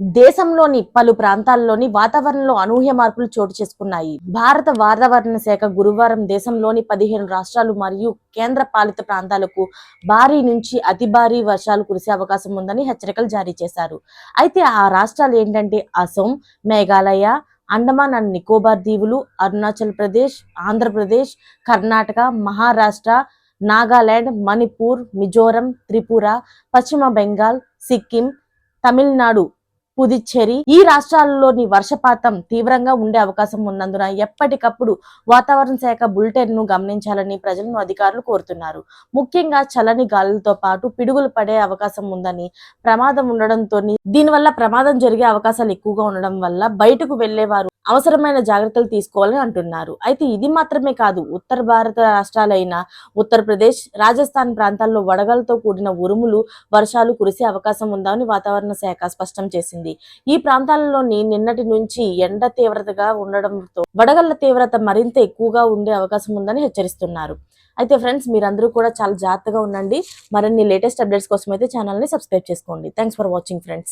దేశంలోని పలు ప్రాంతాల్లోని వాతావరణంలో అనూహ్య మార్పులు చోటు చేసుకున్నాయి. భారత వాతావరణ శాఖ గురువారం దేశంలోని పదిహేను రాష్ట్రాలు మరియు కేంద్ర పాలిత ప్రాంతాలకు భారీ నుంచి అతి భారీ వర్షాలు కురిసే అవకాశం ఉందని హెచ్చరికలు జారీ చేశారు. అయితే ఆ రాష్ట్రాలు ఏంటంటే అసోం మేఘాలయ అండమాన్ అండ్ నికోబార్ దీవులు అరుణాచల్ ప్రదేశ్ ఆంధ్రప్రదేశ్ కర్ణాటక మహారాష్ట్ర నాగాలాండ్ మణిపూర్ మిజోరం త్రిపుర పశ్చిమ బెంగాల్ సిక్కిం తమిళనాడు పుదుచ్చేరి ఈ రాష్ట్రాల్లోని వర్షపాతం తీవ్రంగా ఉండే అవకాశం ఉన్నందున ఎప్పటికప్పుడు వాతావరణ శాఖ బులెటిన్ను గమనించాలని ప్రజలను అధికారులు కోరుతున్నారు. ముఖ్యంగా చలని గాలులతో పాటు పిడుగులు పడే అవకాశం ఉందని ప్రమాదం ఉండడంతో దీనివల్ల ప్రమాదం జరిగే అవకాశాలు ఎక్కువగా ఉండడం వల్ల బయటకు వెళ్ళేవారు అవసరమైన జాగ్రత్తలు తీసుకోవాలని అంటున్నారు. అయితే ఇది మాత్రమే కాదు ఉత్తర భారత రాష్ట్రాలైన ఉత్తరప్రదేశ్ రాజస్థాన్ ప్రాంతాల్లో వడగలతో కూడిన ఉరుములు వర్షాలు కురిసే అవకాశం ఉందని వాతావరణ శాఖ స్పష్టం చేసింది. ఈ ప్రాంతాలలోని నిన్నటి నుంచి ఎండ తీవ్రతగా ఉండడంతో వడగళ్ళ తీవ్రత మరింత ఎక్కువగా ఉండే అవకాశం ఉందని హెచ్చరిస్తున్నారు. అయితే ఫ్రెండ్స్ మీరందరూ కూడా చాలా జాగ్రత్తగా ఉండండి. మరిన్ని లేటెస్ట్ అప్డేట్స్ కోసం అయితే ఛానల్ని సబ్స్క్రైబ్ చేసుకోండి. Thanks for watching friends.